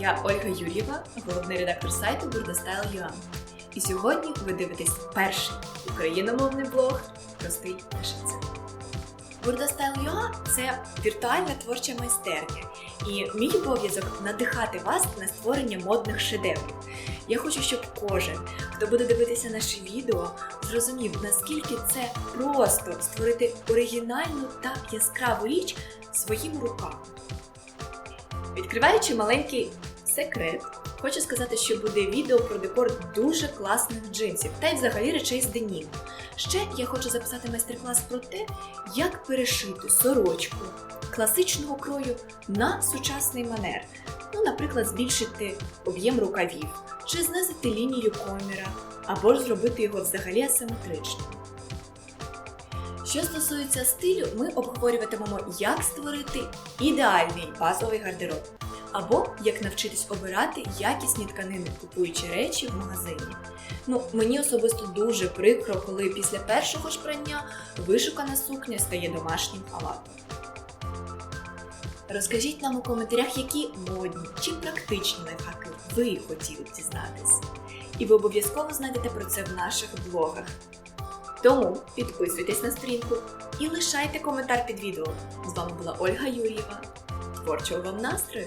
Я Ольга Юр'єва, головний редактор сайту BurdaStyle.ua. І сьогодні ви дивитесь перший україномовний блог Простий пишеться. BurdaStyle.ua – це віртуальна творча майстерня, і мій обов'язок надихати вас на створення модних шедеврів. Я хочу, щоб кожен, хто буде дивитися наші відео, зрозумів, наскільки це просто створити оригінальну та яскраву річ своїми руками. Відкриваючи маленький секрет, хочу сказати, що буде відео про декор дуже класних джинсів та й взагалі речей з деніму. Ще я хочу записати майстер-клас про те, як перешити сорочку класичного крою на сучасний манер. Ну, наприклад, збільшити об'єм рукавів чи знизити лінію коміра, або ж зробити його взагалі асиметричним. Що стосується стилю, ми обговорюватимемо, як створити ідеальний базовий гардероб, або як навчитись обирати якісні тканини, купуючи речі в магазині. Ну, мені особисто дуже прикро, коли після першого ж прання вишукана сукня стає домашнім халатом. Розкажіть нам у коментарях, які модні чи практичні лайфхаки ви хотіли б дізнатись. І ви обов'язково знайдете про це в наших блогах. Тому підписуйтесь на сторінку і лишайте коментар під відео. З вами була Ольга Юрієва. Творчого вам настрою!